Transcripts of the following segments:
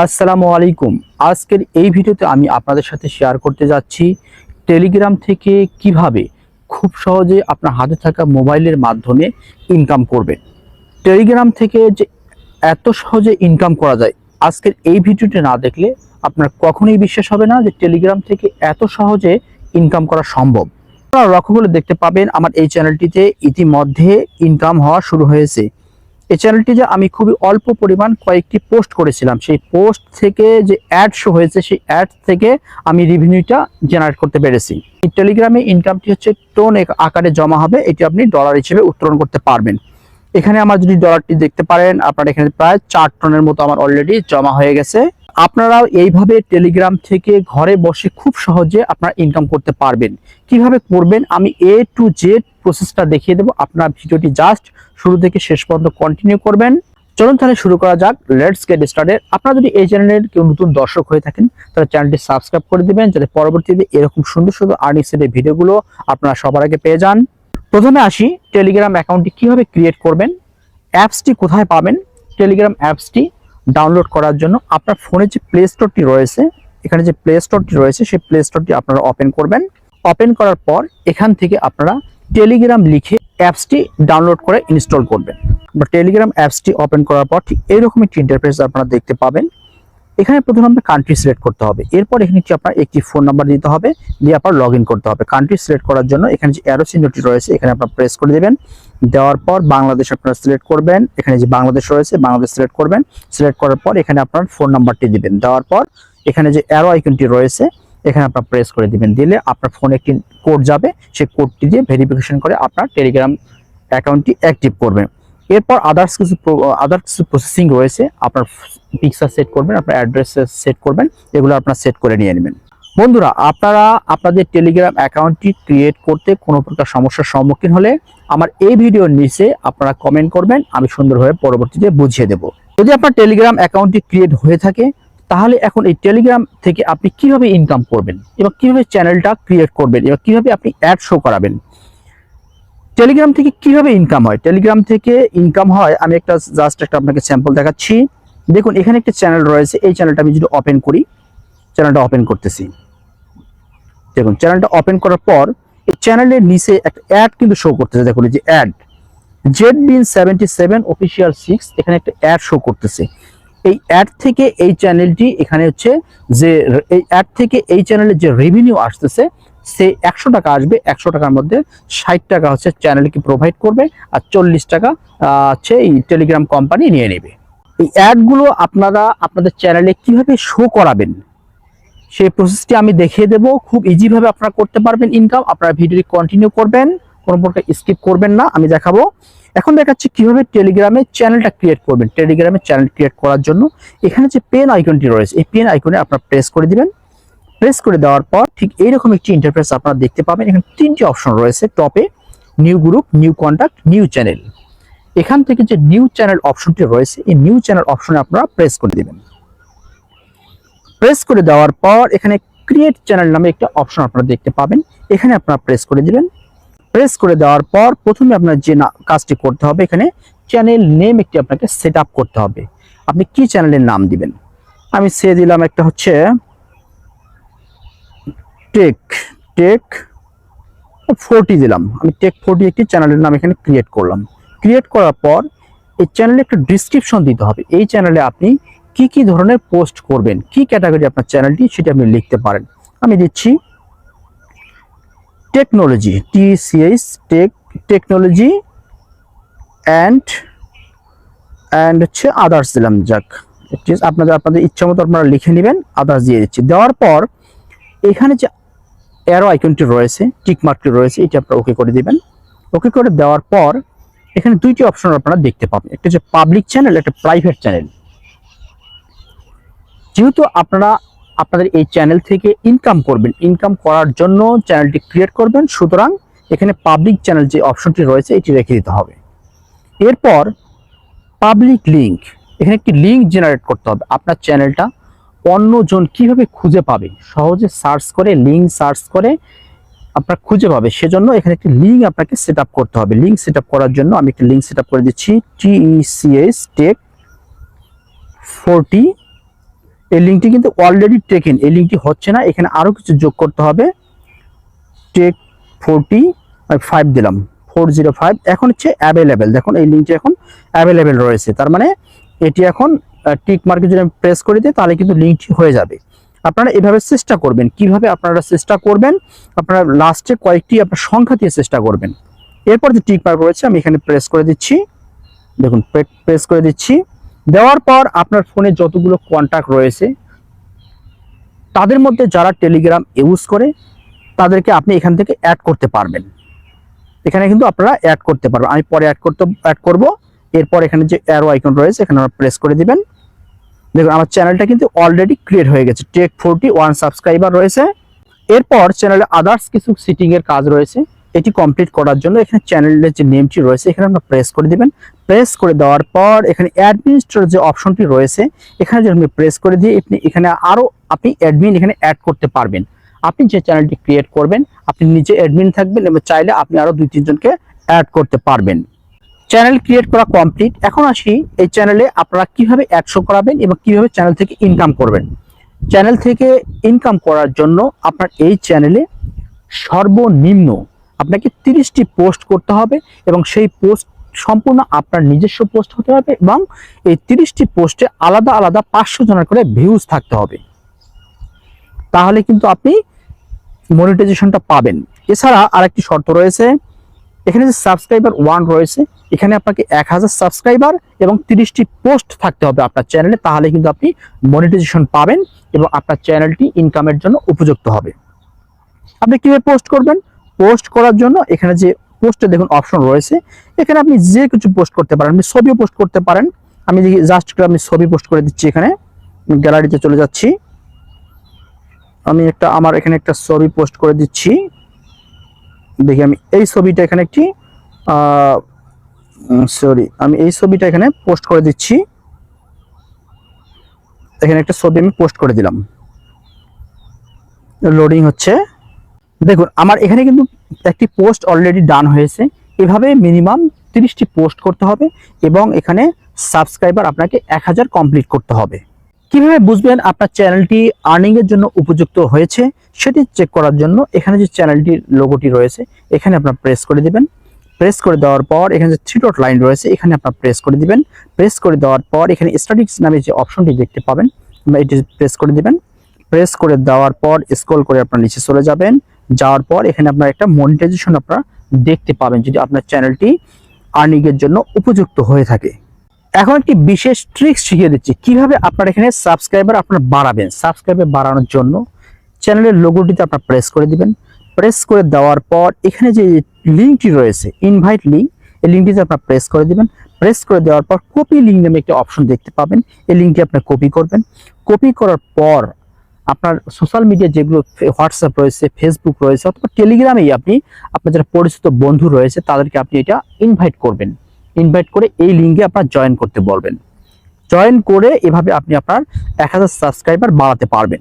আসসালামু আলাইকুম। আজকের এই ভিডিওতে আমি আপনাদের সাথে শেয়ার করতে যাচ্ছি টেলিগ্রাম থেকে কীভাবে খুব সহজে আপনার হাতে থাকা মোবাইলের মাধ্যমে ইনকাম করবেন। টেলিগ্রাম থেকে যে এত সহজে ইনকাম করা যায়, আজকের এই ভিডিওটি না দেখলে আপনার কখনোই বিশ্বাস হবে না যে টেলিগ্রাম থেকে এত সহজে ইনকাম করা সম্ভব। আপনারা লক্ষ্য করে দেখতে পাবেন, আমার এই চ্যানেলটিতে ইতিমধ্যে ইনকাম হওয়া শুরু হয়েছে। এই চ্যানেলটি যে আমি খুবই অল্প পরিমাণ কয়েকটি পোস্ট করেছিলাম। সেই পোস্ট থেকে যে অ্যাড শো হয়েছে, সেই অ্যাড থেকে আমি রেভিনিউটা জেনারেট করতে পেরেছি। টেলিগ্রামে ইনকামটি হচ্ছে টোন আকারে জমা হবে, এটি আপনি ডলার হিসেবে উত্তোলন করতে পারবেন। এখানে আমার যদি ডলারটি দেখতে পারেন, আপনার এখানে প্রায় চার টনের মতো আমার অলরেডি জমা হয়ে গেছে। আপনারাও এইভাবে টেলিগ্রাম থেকে ঘরে বসে খুব সহজে আপনারা ইনকাম করতে পারবেন। কীভাবে করবেন? আমি এ টু জেড প্রসেসটা দেখিয়ে দেবো। আপনার ভিডিওটি জাস্ট শুরু থেকে শেষ পর্যন্ত কন্টিনিউ করবেন। চলুন তাহলে শুরু করা যাক। লেটস গেট স্টার্টেড আপনারা যদি এই চ্যানেলের কেউ নতুন দর্শক হয়ে থাকেন, তাহলে চ্যানেলটি সাবস্ক্রাইব করে দিবেন, যাতে পরবর্তীতে এরকম সুন্দর সুন্দর আর্নিং সেটের ভিডিওগুলো আপনারা সবার আগে পেয়ে যান। প্রথমে আসি টেলিগ্রাম অ্যাকাউন্টটি কীভাবে ক্রিয়েট করবেন? অ্যাপসটি কোথায় পাবেন? টেলিগ্রাম অ্যাপসটি ডাউনলোড করার জন্য আপনার ফোনে যে প্লে স্টোরটি রয়েছে, এখানে যে প্লে স্টোরটি রয়েছে, সেই প্লে স্টোরটি আপনারা ওপেন করবেন। ওপেন করার পর এখান থেকে আপনারা টেলিগ্রাম লিখে অ্যাপসটি ডাউনলোড করে ইনস্টল করবেন। বা টেলিগ্রাম অ্যাপসটি ওপেন করার পর ঠিক এইরকম একটি ইন্টারফেস আপনারা দেখতে পাবেন। এখানে প্রথমে আপনার কান্ট্রি সিলেক্ট করতে হবে। এরপর এখানে কি আপনার একটি ফোন নাম্বার দিতে হবে, দিয়ে আপনার লগ করতে হবে। কান্ট্রি সিলেক্ট করার জন্য এখানে যে অ্যারো চিহ্নটি রয়েছে, এখানে আপনার প্রেস করে দেবেন। দেওয়ার পর বাংলাদেশ আপনারা সিলেক্ট করবেন। এখানে যে বাংলাদেশ রয়েছে, বাংলাদেশ সিলেক্ট করবেন। সিলেক্ট করার পর এখানে আপনার ফোন নাম্বারটি দিবেন। দেওয়ার পর এখানে যে অ্যারো আইকনটি রয়েছে এখানে আপনার প্রেস করে দিবেন। দিলে আপনার ফোনে একটি কোড যাবে। সেই কোডটি দিয়ে ভেরিফিকেশন করে আপনার টেলিগ্রাম অ্যাকাউন্টটি অ্যাক্টিভ করবেন। এরপর আদার্স কিছু আদার্স কিছু প্রসেসিং রয়েছে। আপনার পিকচার সেট করবেন, আপনার অ্যাড্রেস সেট করবেন, এগুলো আপনার সেট করে নিয়ে নেবেন। বন্ধুরা, আপনারা আপনাদের টেলিগ্রাম অ্যাকাউন্টটি ক্রিয়েট করতে কোনো প্রকার সমস্যার সম্মুখীন হলে আমার এই ভিডিওর নিচে আপনারা কমেন্ট করবেন। আমি সুন্দরভাবে পরবর্তীতে বুঝিয়ে দেব। যদি আপনার টেলিগ্রাম অ্যাকাউন্টটি ক্রিয়েট হয়ে থাকে তাহলে এখন এই টেলিগ্রাম থেকে আপনি কীভাবে ইনকাম করবেন? এবং কীভাবে চ্যানেলটা ক্রিয়েট করবেন? এবং কীভাবে আপনি অ্যাড শো করাবেন? টেলিগ্রাম থেকে কীভাবে ইনকাম হয়? টেলিগ্রাম থেকে ইনকাম হয়, আমি একটা জাস্ট একটা আপনাকে স্যাম্পল দেখাচ্ছি। দেখুন, এখানে একটা চ্যানেল রয়েছে। এই চ্যানেলটা আমি যদি ওপেন করি চ্যানেলটা ওপেন করতেছি। দেখুন চ্যানেলটা ওপেন করার পর এই চ্যানেলের নিচে একটা অ্যাড কিন্তু শো করতেছে। দেখুন যে add Z bin seventy seven official six এখানে একটা অ্যাড শো করতেছে। এই অ্যাড থেকে এই চ্যানেলটি এখানে হচ্ছে যে, এই অ্যাড থেকে এই চ্যানেলের যে রেভিনিউ আসতেছে, সে একশো টাকা আসবে। একশো টাকার মধ্যে ষাট টাকা হচ্ছে চ্যানেলকে প্রোভাইড করবে আর চল্লিশ টাকা হচ্ছে এই টেলিগ্রাম কোম্পানি নিয়ে নেবে। এই অ্যাডগুলো আপনারা আপনাদের চ্যানেলে কীভাবে শো করাবেন, সেই প্রসেসটি আমি দেখিয়ে দেব। খুব ইজিভাবে আপনারা করতে পারবেন ইনকাম আপনারা ভিডিওটি কন্টিনিউ করবেন। কোনো প্রকার স্কিপ করবেন না, আমি দেখাবো। এখন দেখাচ্ছি কীভাবে টেলিগ্রামে চ্যানেলটা ক্রিয়েট করবেন। টেলিগ্রামে চ্যানেল ক্রিয়েট করার জন্য এখানে যে পেন আইকনটি রয়েছে, এই পেন আইকনে আপনারা প্রেস করে দিবেন। প্রেস করে দেওয়ার পর ঠিক এইরকম একটি ইন্টারফেস আপনারা দেখতে পাবেন। এখানে তিনটি অপশন রয়েছে টপে new group new contact new channel এখান থেকে যে নিউ চ্যানেল অপশনটি রয়েছে, এই নিউ চ্যানেল অপশনে আপনারা প্রেস করে দিবেন। প্রেস করে দেওয়ার পর এখানে ক্রিয়েট চ্যানেল নামে একটা অপশন আপনারা দেখতে পাবেন। এখানে আপনারা প্রেস করে দিবেন। প্রেস করে দেওয়ার পর প্রথমে আপনার যে কাজটি করতে হবে, এখানে চ্যানেল নেম একটি আপনাকে সেট করতে হবে। আপনি কি চ্যানেলের নাম দিবেন? আমি সে দিলাম একটা হচ্ছে টেক টেক ফোরটি দিলাম। আমি টেক ফোরটি একটি চ্যানেলের নাম এখানে ক্রিয়েট করলাম। ক্রিয়েট করার পর এই চ্যানেলে একটা ডিসক্রিপশন দিতে হবে। এই চ্যানেলে আপনি কি কি ধরনের পোস্ট করবেন, কি ক্যাটাগরি আপনার চ্যানেলটি সেটা আপনি লিখতে পারেন। আমি দিচ্ছি technology T TCS tech technology and and হচ্ছে আদার্স দিলাম, যাক। আপনাদের আপনাদের ইচ্ছা মতো আপনারা লিখে নেবেন আদার্স দিয়ে দিচ্ছি। দেওয়ার পর এখানে যে অ্যারো আইকনটি রয়েছে টিকমার্কটি রয়েছে, এটি আপনারা ওকে করে দিবেন। ওকে করে দেওয়ার পর এখানে দুইটি অপশন আপনারা দেখতে পাবেন। একটা হচ্ছে পাবলিক চ্যানেল একটা প্রাইভেট চ্যানেল যেহেতু আপনারা আপনাদের এই চ্যানেল থেকে ইনকাম করবেন। ইনকাম করার জন্য চ্যানেলটি ক্রিয়েট করবেন। সুতরাং এখানে পাবলিক চ্যানেল যে অপশনটি রয়েছে, এটি রেখে দিতে হবে। এরপর পাবলিক লিঙ্ক এখানে একটি লিঙ্ক জেনারেট করতে হবে। আপনার চ্যানেলটা অন্যজন কীভাবে খুঁজে পাবে? সহজে সার্চ করে লিঙ্ক সার্চ করে আপনার খুঁজে পাবে। সেজন্য এখানে একটি লিঙ্ক আপনাকে সেট করতে হবে। লিঙ্ক সেট করার জন্য আমি একটি লিঙ্ক সেট করে দিচ্ছি। টিইসিএস টেক ফোরটি এই লিঙ্কটি কিন্তু অলরেডি টেকেন এই লিঙ্কটি হচ্ছে না, এখানে আরও কিছু যোগ করতে হবে। টেক ফোরটি ফাইভ দিলাম। ফোর জিরো ফাইভ এখন হচ্ছে অ্যাভেলেবেল দেখুন, এই লিঙ্কটি এখন অ্যাভেলেবেল রয়েছে। তার মানে এটি এখন টিক মার্কে যদি আমি প্রেস করে দিই তাহলে কিন্তু লিঙ্কটি হয়ে যাবে। আপনারা এভাবে চেষ্টা করবেন। কীভাবে আপনারা চেষ্টা করবেন? আপনারা লাস্টে কয়েকটি আপনার সংখ্যা দিয়ে চেষ্টা করবেন। এরপর যে টিক মার্ক রয়েছে, আমি এখানে প্রেস করে দিচ্ছি। দেখুন প্রেস করে দিচ্ছি। দেওয়ার পর আপনার ফোনে যতগুলো কন্ট্যাক্ট রয়েছে, তাদের মধ্যে যারা টেলিগ্রাম ইউজ করে, তাদেরকে আপনি এখান থেকে অ্যাড করতে পারবেন। এখানে কিন্তু আপনারা অ্যাড করতে পারবেন। আমি পরে অ্যাড করতে অ্যাড করব। এরপর এখানে যে অ্যারো আইকন রয়েছে, এখানে আমরা প্রেস করে দিবেন। দেখুন, আমার চ্যানেলটা কিন্তু অলরেডি ক্রিয়েট হয়ে গেছে। টেক ফোরটি ওয়ান সাবস্ক্রাইবার রয়েছে। এরপর চ্যানেলে আদার্স কিছু সিটিংয়ের কাজ রয়েছে। এটি কমপ্লিট করার জন্য এখানে চ্যানেলের যে নেমটি রয়েছে, এখানে আমরা প্রেস করে দিবেন। প্রেস করে দেওয়ার পর এখানে অ্যাডমিনিস্ট্রেটর যে অপশনটি রয়েছে, এখানে যদি আপনি প্রেস করে দিয়ে আপনি এখানে আরও আপনি অ্যাডমিন এখানে অ্যাড করতে পারবেন। আপনি যে চ্যানেলটি ক্রিয়েট করবেন, আপনি নিজে অ্যাডমিন থাকবেন এবং চাইলে আপনি আরও দুই তিনজনকে অ্যাড করতে পারবেন। চ্যানেল ক্রিয়েট করা কমপ্লিট এখন আসি এই চ্যানেলে আপনারা কীভাবে অ্যাড করাবেন এবং কীভাবে চ্যানেল থেকে ইনকাম করবেন। চ্যানেল থেকে ইনকাম করার জন্য আপনার এই চ্যানেলে সর্বনিম্ন আপনাকে তিরিশটি পোস্ট করতে হবে এবং সেই পোস্ট সম্পূর্ণ আপনার নিজস্ব পোস্ট হতে হবে এবং এই তিরিশটি পোস্টে আলাদা আলাদা পাঁচশো জনের করে ভিউজ থাকতে হবে। তাহলে কিন্তু আপনি মনিটাইজেশনটা পাবেন। এছাড়া আরেকটি শর্ত রয়েছে, এখানে যে সাবস্ক্রাইবার ওয়ান রয়েছে, এখানে আপনাকে এক হাজার সাবস্ক্রাইবার এবং তিরিশটি পোস্ট থাকতে হবে আপনার চ্যানেলে তাহলে কিন্তু আপনি মনিটাইজেশন পাবেন এবং আপনার চ্যানেলটি ইনকামের জন্য উপযুক্ত হবে। আপনি কীভাবে পোস্ট করবেন? পোস্ট করার জন্য এখানে যে পোস্টে দেখুন অপশন রয়েছে। এখানে আপনি যে কিছু পোস্ট করতে পারেন, আপনি ছবিও পোস্ট করতে পারেন। আমি জাস্ট আমি ছবি পোস্ট করে দিচ্ছি এখানে গ্যালারিতে চলে যাচ্ছি। আমি একটা, আমার এখানে একটা ছবি পোস্ট করে দিচ্ছি। দেখি আমি এই ছবিটা এখানে একটি সরি আমি এই ছবিটা এখানে পোস্ট করে দিচ্ছি। এখানে একটা ছবি আমি পোস্ট করে দিলাম। লোডিং হচ্ছে। দেখুন, আমার এখানে কিন্তু একটি পোস্ট অলরেডি ডান হয়েছে। এভাবে মিনিমাম তিরিশটি পোস্ট করতে হবে এবং এখানে সাবস্ক্রাইবার আপনাকে এক হাজার কমপ্লিট করতে হবে। কীভাবে বুঝবেন আপনার চ্যানেলটি আর্নিং এর জন্য উপযুক্ত হয়েছে, সেটি চেক করার জন্য এখানে যে চ্যানেলটির লোগোটি রয়েছে, এখানে আপনার প্রেস করে দিবেন। প্রেস করে দেওয়ার পর এখানে যে থ্রি ডট লাইন রয়েছে, এখানে আপনার প্রেস করে দিবেন। প্রেস করে দেওয়ার পর এখানে স্ট্যাটিক্স নামে যে অপশনটি দেখতে পাবেন এটি প্রেস করে দিবেন। প্রেস করে দেওয়ার পর স্ক্রল করে আপনার নিচে চলে যাবেন। যাওয়ার পর এখানে আপনার একটা মনিটাইজেশন আপনারা দেখতে পাবেন যদি আপনার চ্যানেলটি আর্নিং এর জন্য উপযুক্ত হয়ে থাকে। এখন একটি বিশেষ ট্রিক্স শিখিয়ে দিচ্ছি, কীভাবে আপনার এখানে সাবস্ক্রাইবার আপনার বাড়াবেন। সাবস্ক্রাইবার বাড়ানোর জন্য চ্যানেলের লোগোটিতে আপনার প্রেস করে দিবেন। প্রেস করে দেওয়ার পর এখানে যে লিঙ্কটি রয়েছে ইনভাইট লিঙ্ক এই লিঙ্কটিতে আপনার প্রেস করে দিবেন। প্রেস করে দেওয়ার পর কপি লিঙ্ক নামে একটি অপশন দেখতে পাবেন। এই লিঙ্কটি আপনি কপি করবেন। কপি করার পর আপনার সোশ্যাল মিডিয়া যেগুলো হোয়াটসঅ্যাপ রয়েছে ফেসবুক রয়েছে অথবা টেলিগ্রামেই আপনি, আপনার যারা পরিচিত বন্ধু রয়েছে, তাদেরকে আপনি এটা ইনভাইট করবেন। ইনভাইট করে এই লিঙ্কে আপনার জয়েন করতে বলবেন। জয়েন করে এভাবে আপনি আপনার এক হাজার সাবস্ক্রাইবার বাড়াতে পারবেন।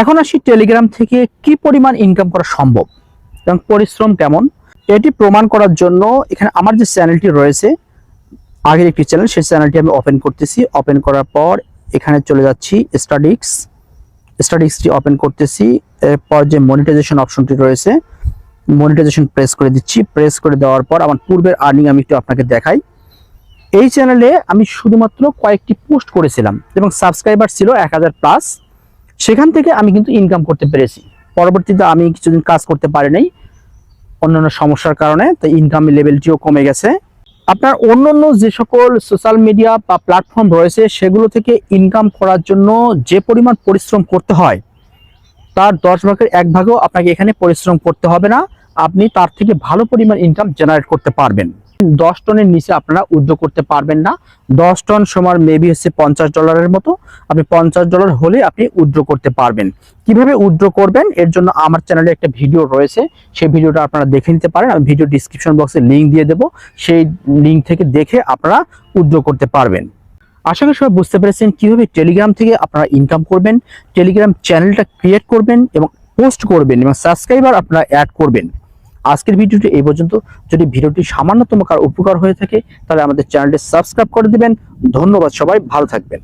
এখন আসি টেলিগ্রাম থেকে কি পরিমাণ ইনকাম করা সম্ভব এবং পরিশ্রম কেমন? এটি প্রমাণ করার জন্য এখানে আমার যে চ্যানেলটি রয়েছে, আগের একটি চ্যানেল সেই চ্যানেলটি আমি ওপেন করতেছি। ওপেন করার পর এখানে চলে যাচ্ছি স্টাডিক্স স্টাডিক্সটি ওপেন করতেছি, এরপর যে মনিটাইজেশন অপশনটি রয়েছে মনিটাইজেশন প্রেস করে দিচ্ছি। প্রেস করে দেওয়ার পর আমার পূর্বের আর্নিং আমি একটু আপনাকে দেখাই। এই চ্যানেলে আমি শুধুমাত্র কয়েকটি পোস্ট করেছিলাম এবং সাবস্ক্রাইবার ছিল এক হাজার প্লাস সেখান থেকে আমি কিন্তু ইনকাম করতে পেরেছি। পরবর্তীতে আমি কিছুদিন কাজ করতে পারি নাই অন্যান্য সমস্যার কারণে তাই ইনকাম লেভেলটিও কমে গেছে। আপনার অন্য অন্য যে সকল সোশ্যাল মিডিয়া বা প্ল্যাটফর্ম রয়েছে, সেগুলো থেকে ইনকাম করার জন্য যে পরিমাণ পরিশ্রম করতে হয়, তার দশ ভাগের এক ভাগেও আপনাকে এখানে পরিশ্রম করতে হবে না। আপনি তার থেকে ভালো পরিমাণ ইনকাম জেনারেট করতে পারবেন। দশ টনের নিচে আপনারা উদ্যোগ করতে পারবেন না। দশ টন সমান মেবি হচ্ছে পঞ্চাশ ডলারের মতো। আপনি পঞ্চাশ ডলার হলে আপনি উইথড্র করতে পারবেন। কীভাবে উইথড্র করবেন? এর জন্য আমার চ্যানেলে একটা ভিডিও রয়েছে। সেই ভিডিওটা আপনারা দেখে নিতে পারেন। আমি ভিডিও ডিসক্রিপশন বক্সে লিঙ্ক দিয়ে দেবো। সেই লিঙ্ক থেকে দেখে আপনারা উইথড্র করতে পারবেন। আশা করি সবাই বুঝতে পেরেছেন কীভাবে টেলিগ্রাম থেকে আপনারা ইনকাম করবেন। টেলিগ্রাম চ্যানেলটা ক্রিয়েট করবেন এবং পোস্ট করবেন এবং সাবস্ক্রাইবার আপনারা অ্যাড করবেন। আজকের ভিডিওটি এই পর্যন্ত। যদি ভিডিওটি সামান্যতম কার উপকার হয়ে থাকে, তাহলে আমাদের চ্যানেলটি সাবস্ক্রাইব করে দিবেন। ধন্যবাদ সবাই, ভালো থাকবেন।